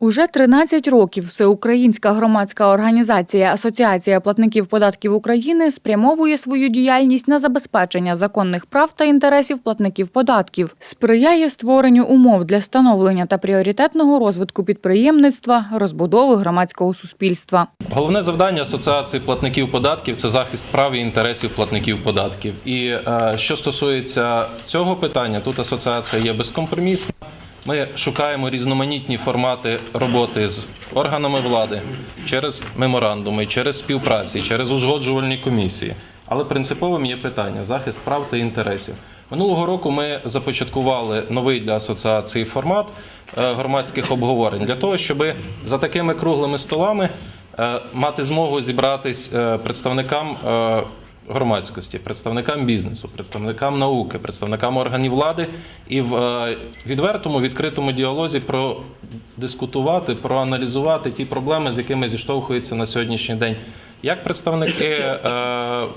Уже 13 років Всеукраїнська громадська організація Асоціація платників податків України спрямовує свою діяльність на забезпечення законних прав та інтересів платників податків, сприяє створенню умов для становлення та пріоритетного розвитку підприємництва, розбудови громадського суспільства. Головне завдання Асоціації платників податків це захист прав і інтересів платників податків. І е, що стосується цього питання, тут асоціація є безкомпромісна. Ми шукаємо різноманітні формати роботи з органами влади через меморандуми, через співпраці, через узгоджувальні комісії. Але принциповим є питання захист прав та інтересів. Минулого року ми започаткували новий для асоціації формат е, громадських обговорень для того, щоб за такими круглими столами е, мати змогу зібратись е, представникам громадськості, представникам бізнесу, представникам науки, представникам органів влади і в е, відвертому відкритому діалозі продискутувати, проаналізувати ті проблеми, з якими зіштовхуються на сьогоднішній день як представники е,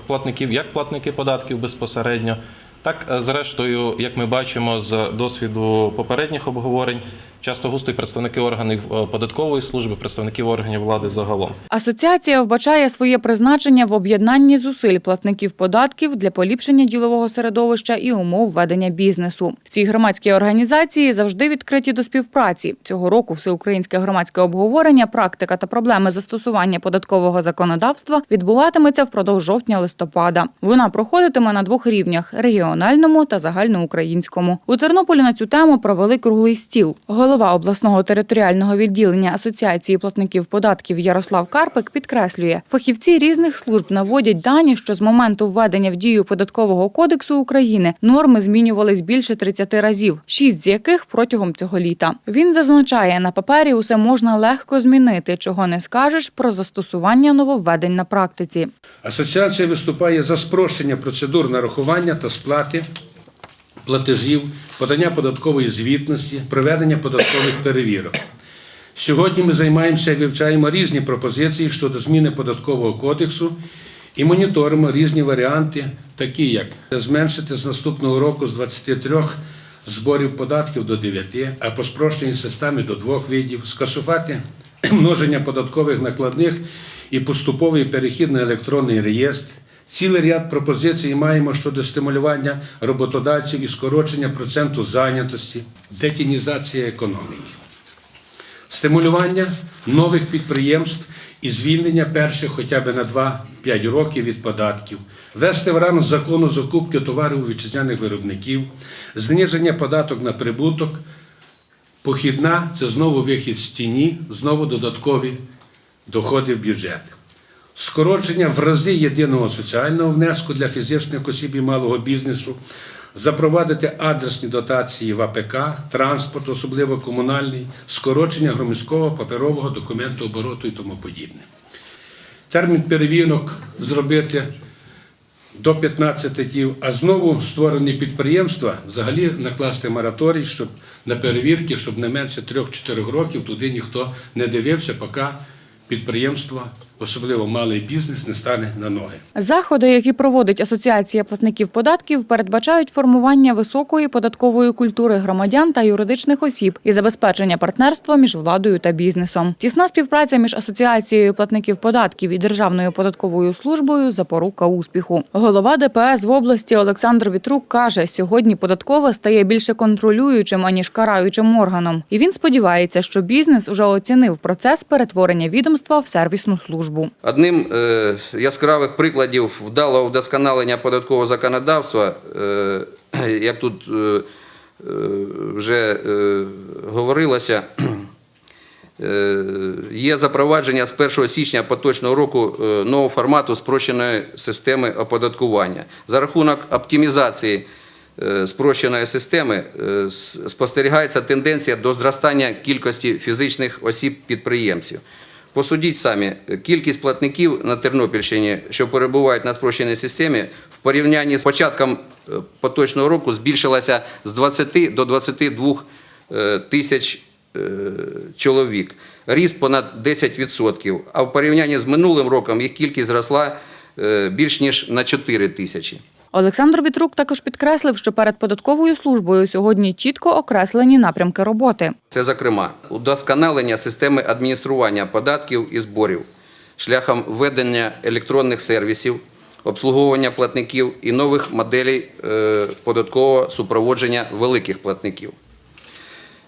платників, як платники податків безпосередньо. Так, е, зрештою, як ми бачимо з досвіду попередніх обговорень, часто густо і представники органів е, податкової служби, представників органів влади загалом. Асоціація вбачає своє призначення в об'єднанні зусиль платників податків для поліпшення ділового середовища і умов ведення бізнесу. В цій громадській організації завжди відкриті до співпраці. Цього року всеукраїнське громадське обговорення, практика та проблеми застосування податкового законодавства відбуватиметься впродовж жовтня-листопада. Вона проходитиме на двох рівнях регіональному та загальноукраїнському. У Тернополі на цю тему провели круглий стіл. Голова обласного територіального відділення Асоціації платників податків Ярослав Карпик підкреслює, фахівці різних служб наводять дані, що з моменту введення в дію податкового кодексу України норми змінювались більше 30 разів, шість з яких протягом цього літа. Він зазначає, на папері усе можна легко змінити, чого не скажеш про застосування нововведень на практиці. Асоціація виступає за спрощення процедур нарахування та сплати платежів, подання податкової звітності, проведення податкових перевірок. Сьогодні ми займаємося і вивчаємо різні пропозиції щодо зміни податкового кодексу і моніторимо різні варіанти, такі як зменшити з наступного року з 23 зборів податків до 9, а по спрощеній системі до двох видів, скасувати множення податкових накладних і поступовий перехід на електронний реєстр. Цілий ряд пропозицій маємо щодо стимулювання роботодавців і скорочення проценту зайнятості, детінізація економіки. Стимулювання нових підприємств і звільнення перших хоча б на 2-5 років від податків, ввести в рамок закону закупки товарів у вітчизняних виробників, зниження податок на прибуток, похідна це знову вихід з тіні, знову додаткові доходи в бюджет. Скорочення в рази єдиного соціального внеску для фізичних осіб і малого бізнесу, запровадити адресні дотації в АПК, транспорт, особливо комунальний, скорочення громадського паперового документообороту і тому подібне. Термін перевірок зробити до 15 днів, а знову створені підприємства взагалі накласти мораторій, щоб на перевірки, щоб не менше 3-4 років туди ніхто не дивився, поки підприємство, особливо малий бізнес, не стане на ноги. Заходи, які проводить Асоціація платників податків, передбачають формування високої податкової культури громадян та юридичних осіб і забезпечення партнерства між владою та бізнесом. Тісна співпраця між асоціацією платників податків і Державною податковою службою запорука успіху. Голова ДПС в області Олександр Вітрук каже, сьогодні податкова стає більше контролюючим аніж караючим органом. І він сподівається, що бізнес уже оцінив процес перетворення відомства в сервісну службу. Одним е, яскравих прикладів вдалого вдосконалення податкового законодавства, е, як тут е, вже говорилося, є запровадження з 1 січня поточного року е, нового формату спрощеної системи оподаткування. За рахунок оптимізації е, спрощеної системи е, спостерігається тенденція до зростання кількості фізичних осіб-підприємців. Посудіть самі, кількість платників на Тернопільщині, що перебувають на спрощеній системі, в порівнянні з початком е, поточного року збільшилася з 20 до 22 е, тисяч е, чоловік. Ріст понад 10%, а в порівнянні з минулим роком їх кількість зросла більш ніж на 4 тисячі. Олександр Вітрук також підкреслив, що перед податковою службою сьогодні чітко окреслені напрямки роботи. Це, зокрема, удосконалення системи адміністрування податків і зборів шляхом введення електронних сервісів, обслуговування платників і нових моделей е, податкового супроводження великих платників,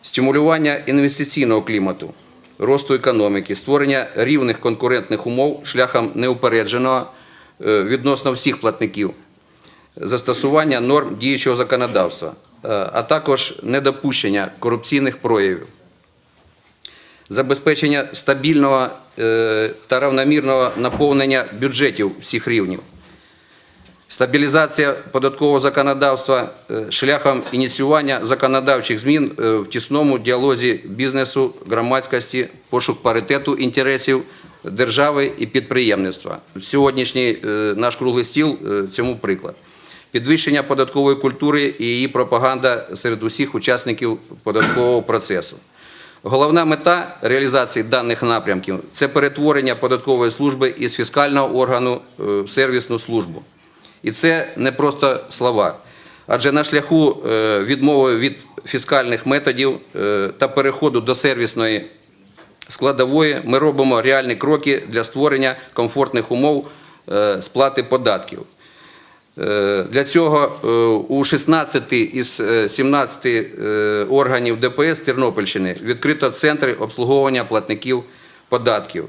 стимулювання інвестиційного клімату, росту економіки, створення рівних конкурентних умов шляхом неупередженого е, відносно всіх платників, застосування норм діючого законодавства, е, а також недопущення корупційних проявів, забезпечення стабільного е, та равномірного наповнення бюджетів всіх рівнів, стабілізація податкового законодавства е, шляхом ініціювання законодавчих змін в тісному діалозі бізнесу, громадськості, пошук паритету інтересів держави і підприємництва. Сьогоднішній наш круглий стіл цьому приклад. Підвищення податкової культури і її пропаганда серед усіх учасників податкового процесу. Головна мета реалізації даних напрямків це перетворення податкової служби із фіскального органу е, в сервісну службу. І це не просто слова. Адже на шляху е, відмови від фіскальних методів е, та переходу до сервісної складової ми робимо реальні кроки для створення комфортних умов сплати податків. Е, Для цього е, у 16 із е, 17 е, органів ДПС Тернопільщини відкрито центри обслуговування платників податків.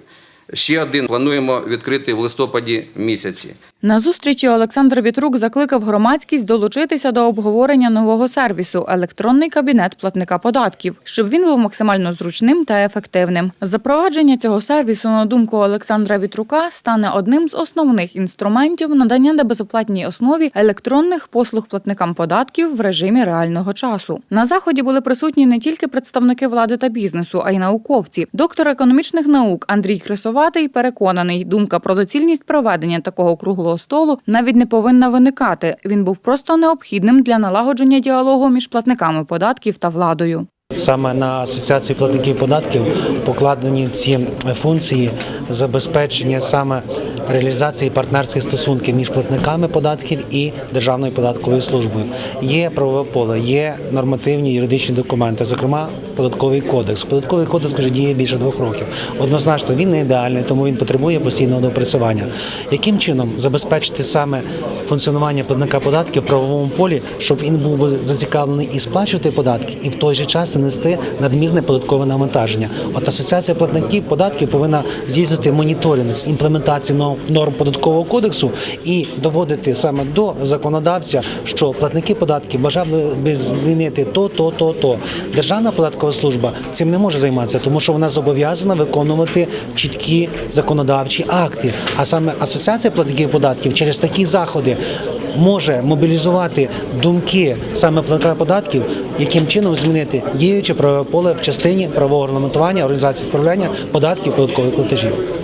Ще один плануємо відкрити в листопаді місяці. На зустрічі Олександр Вітрук закликав громадськість долучитися до обговорення нового сервісу електронний кабінет платника податків, щоб він був максимально зручним та ефективним. Запровадження цього сервісу, на думку Олександра Вітрука, стане одним з основних інструментів надання на безоплатній основі електронних послуг платникам податків в режимі реального часу. На заході були присутні не тільки представники влади та бізнесу, а й науковці. Доктор економічних наук Андрій Крисоватий переконаний, думка про доцільність проведення такого круглого столу навіть не повинна виникати. Він був просто необхідним для налагодження діалогу між платниками податків та владою. Саме на асоціацію платників податків покладені ці функції забезпечення саме реалізації партнерських стосунків між платниками податків і Державною податковою службою. Є правове поле, є нормативні юридичні документи, зокрема податковий кодекс. Податковий кодекс вже діє більше двох років. Однозначно він не ідеальний, тому він потребує постійного допрацювання. Яким чином забезпечити саме функціонування платника податків в правовому полі, щоб він був зацікавлений і сплачувати податки, і в той же час нести надмірне податкове навантаження. От асоціація платників податків повинна здійснити моніторинг імплементації норм- норм податкового кодексу і доводити саме до законодавця, що платники податків бажали би змінити то, то, то, то. Державна податкова служба цим не може займатися, тому що вона зобов'язана виконувати чіткі законодавчі акти. А саме асоціація платників податків через такі заходи може мобілізувати думки саме платника податків, яким чином змінити діюче правове поле в частині правового регламентування організації справляння податків податкових платежів.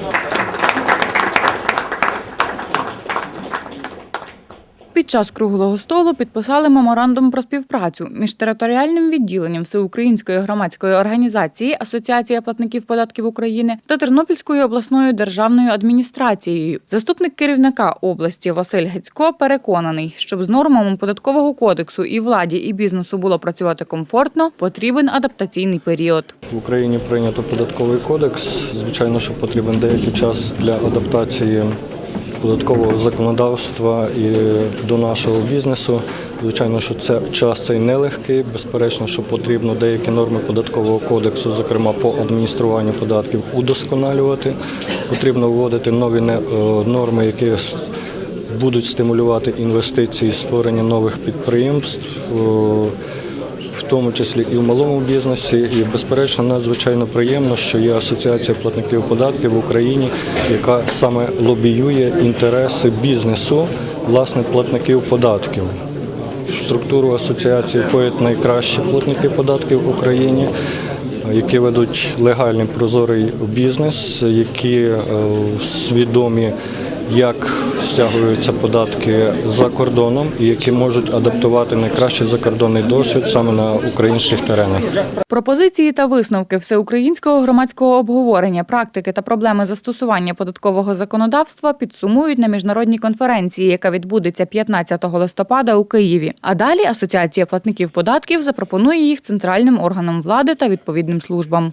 Час круглого столу підписали меморандум про співпрацю між територіальним відділенням Всеукраїнської громадської організації Асоціація платників податків України та Тернопільською обласною державною адміністрацією. Заступник керівника області Василь Гецько переконаний, щоб з нормами податкового кодексу і владі, і бізнесу було працювати комфортно, потрібен адаптаційний період. В Україні прийнято податковий кодекс. Звичайно, що потрібен деякий час для адаптації податкового законодавства і до нашого бізнесу. Звичайно, що це час цей нелегкий. Безперечно, що потрібно деякі норми податкового кодексу, зокрема по адмініструванню податків, удосконалювати. Потрібно вводити нові е, норми, які будуть стимулювати інвестиції, створення нових підприємств. Тому числі і в малому бізнесі. І безперечно, надзвичайно приємно, що є асоціація платників податків в Україні, яка саме лобіює інтереси бізнесу, власне, платників податків. Структуру асоціації входять найкращі платники податків в Україні. Які ведуть легальний прозорий бізнес, які е, свідомі як стягуються податки за кордоном і які можуть адаптувати найкращий закордонний досвід саме на українських теренах. Пропозиції та висновки всеукраїнського громадського обговорення, практики та проблеми застосування податкового законодавства підсумують на міжнародній конференції, яка відбудеться 15 листопада у Києві. А далі Асоціація платників податків запропонує їх центральним органам влади та відповідним службам.